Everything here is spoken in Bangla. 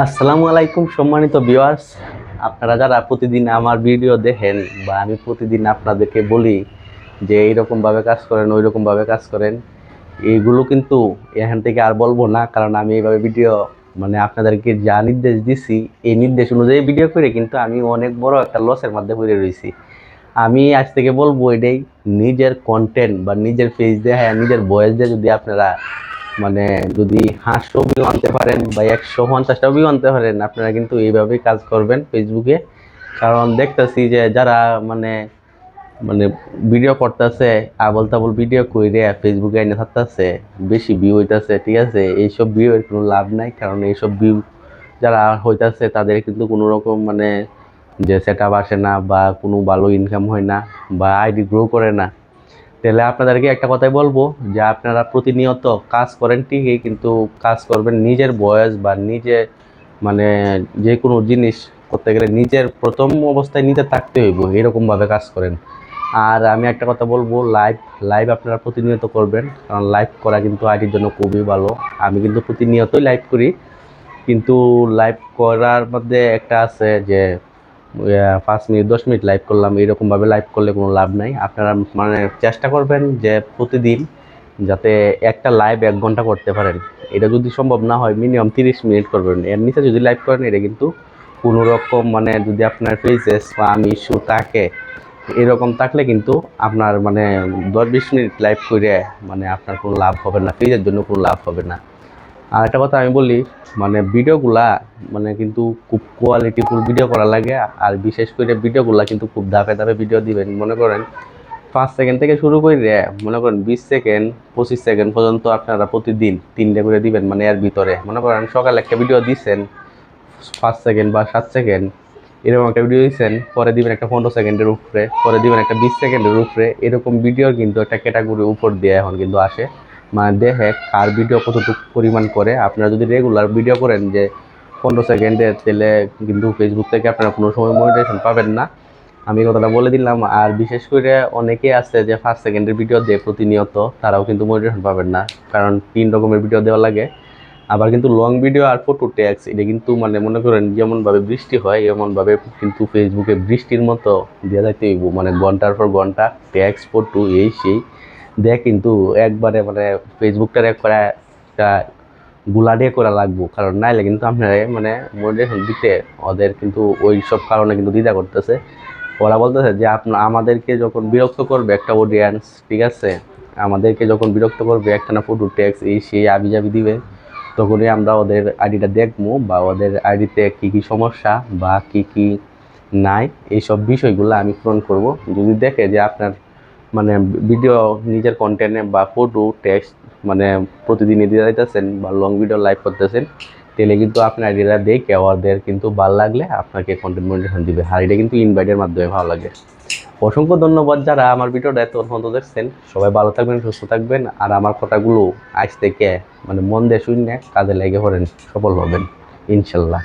আসসালামু আলাইকুম, সম্মানিত ভিউয়ার্স আপনারা যারা প্রতিদিন আমার ভিডিও দেখেন বা আমি প্রতিদিন আপনাদেরকে বলি যে এইরকমভাবে কাজ করেন ওই রকমভাবে কাজ করেন এইগুলো কিন্তু এখান থেকে আর বলব না, কারণ আমি এইভাবে ভিডিও মানে আপনাদেরকে যা নির্দেশ দিছি, এই নির্দেশ অনুযায়ী ভিডিও করে কিন্তু আমি অনেক বড় একটা লসের মধ্যে পড়ে রয়েছি। আমি আজ থেকে বলব এটাই, নিজের কন্টেন্ট বা নিজের দিয়ে হ্যাঁ নিজের বয়স দিয়ে যদি আপনারা মানে যদি হাঁসশো ভিউ আনতে পারেন বা একশো পঞ্চাশটা ভিউ আনতে পারেন, আপনারা কিন্তু এইভাবেই কাজ করবেন ফেসবুকে কারণ দেখতেছি যে যারা মানে মানে ভিডিও করতেছে আবল তাবল ভিডিও কইরে ফেসবুকে এনে থাকতেছে, বেশি ভিউ হইতাছে, ঠিক আছে? এইসব ভিউ এর কোনো লাভ নাই, কারণ এইসব ভিউ যারা হইতাছে, তাদের কিন্তু কোনো রকম মানে যে সেট আসে না বা কোনো ভালো ইনকাম হয় না বা আইডি গ্রো করে না। তাহলে আপনাদেরকে একটা কথাই বলব যে আপনারা প্রতিনিয়ত কাজ করেন ঠিকই, কিন্তু কাজ করবেন নিজের বয়স বা নিজে মানে যে কোনো জিনিস করতে গেলে নিজের প্রথম অবস্থায় নিজে থাকতে হইব, এরকমভাবে কাজ করেন। আর আমি একটা কথা বলব লাইভ লাইভ আপনারা প্রতিনিয়ত করবেন, কারণ লাইভ করা কিন্তু আইডির জন্য খুবই ভালো। আমি কিন্তু প্রতিনিয়তই লাইভ করি, কিন্তু লাইভ করার মধ্যে একটা আছে যে পাঁচ মিনিট, দশ মিনিট লাইভ করলাম এরকমভাবে লাইভ করলে কোনো লাভ নাই। আপনারা মানে চেষ্টা করবেন যে প্রতিদিন যাতে একটা লাইভ এক ঘণ্টা করতে পারেন। এটা যদি সম্ভব না হয় মিনিমাম তিরিশ মিনিট করবেন। এর নিচে যদি লাইভ করেন, এটা কিন্তু কোনো রকম মানে যদি আপনার ফেসেস বা আমি ইস্যু থাকে, এরকম থাকলে কিন্তু আপনার মানে দশ বিশ মিনিট লাইভ করে মানে আপনার কোনো লাভ হবে না ফেজের জন্য কোনো লাভ হবে না। আর একটা কথা আমি বলি মানে ভিডিওগুলা মানে কিন্তু খুব কোয়ালিটিফুল ভিডিও করা লাগে, আর বিশেষ করে ভিডিওগুলা কিন্তু খুব ধাপে ধাপে ভিডিও দিবেন। মনে করেন, পাঁচ সেকেন্ড থেকে শুরু করে, মনে করেন বিশ সেকেন্ড পঁচিশ সেকেন্ড পর্যন্ত আপনারা প্রতিদিন তিনটে করে দিবেন মানে এর ভিতরে। মনে করেন, সকালে একটা ভিডিও দিচ্ছেন পাঁচ সেকেন্ড বা সাত সেকেন্ড এরকম একটা ভিডিও দিচ্ছেন পরে দিবেন একটা পনেরো সেকেন্ডের উপরে, পরে দিবেন একটা বিশ সেকেন্ডের উপরে, এরকম ভিডিওর কিন্তু একটা ক্যাটাগরি উপর দিয়ে এখন কিন্তু আসে। মানে দেখে কার ভিডিও কতটুকু পরিমাণ করে। আপনারা যদি রেগুলার ভিডিও করেন যে পনেরো সেকেন্ডে তাহলে কিন্তু ফেসবুক থেকে আপনারা কোনো সময় মোটিভেশন পাবেন না। আমি কথাটা বলে দিলাম। আর বিশেষ করে অনেকে আছে যে ফার্স্ট সেকেন্ডের ভিডিও দেয় প্রতিনিয়ত, তারাও কিন্তু মোটিভেশন পাবেন না। কারণ তিন রকমের ভিডিও দেওয়া লাগে। আবার কিন্তু লং ভিডিও আর ফটো ট্যাক্স এটা কিন্তু মানে মনে করেন যেমনভাবে বৃষ্টি হয়, এমনভাবে কিন্তু ফেসবুকে বৃষ্টির মতো দেওয়া যাইতে মানে ঘণ্টার পর ঘণ্টা ট্যাক্স ফটো এই সেই। দেখ কিন্তু একবারে মানে ফেসবুকটার একবারে একটা গুলা দিয়ে করা লাগবো। কারণ নাইলে কিন্তু আপনার মানে মোটিভেশন দিতে ওদের কিন্তু ওই সব কারণে কিন্তু দ্বিধা করতেছে। ওরা বলতেছে যে আপনার আমাদেরকে যখন বিরক্ত করবে একটা অডিয়েন্স ঠিক আছে? আমাদেরকে যখন বিরক্ত করবে একটা না ফটো ট্যাক্স এই সেই আবি জাবি দিবে, তখনই আমরা ওদের আইডিটা দেখব বা ওদের আইডিতে কী কী সমস্যা বা কী কী নাই, এইসব বিষয়গুলো আমি পূরণ করব। যদি দেখে যে আপনার মানে ভিডিও নিজের কন্টেন্টে বা ফটো টেক্সট মানে প্রতিদিন দিয়ে যাইতেছেন বা লং ভিডিও লাইভ করতেছেন, তাহলে কিন্তু আপনার আইডিটা দেখে ওদের কিন্তু ভালো লাগলে আপনাকে কন্টেন্ট মনিটেশন দিবে। আর এটা কিন্তু ইনভাইটের মাধ্যমে ভালো লাগে। অসংখ্য ধন্যবাদ যারা আমার ভিডিওটা এত পর্যন্ত দেখছেন। সবাই ভালো থাকবেন, সুস্থ থাকবেন। আর আমার কথাগুলো আজ থেকে মানে মন দিয়ে শুনে কাজে লেগে পড়েন, সফল হবেন, ইনশাল্লাহ।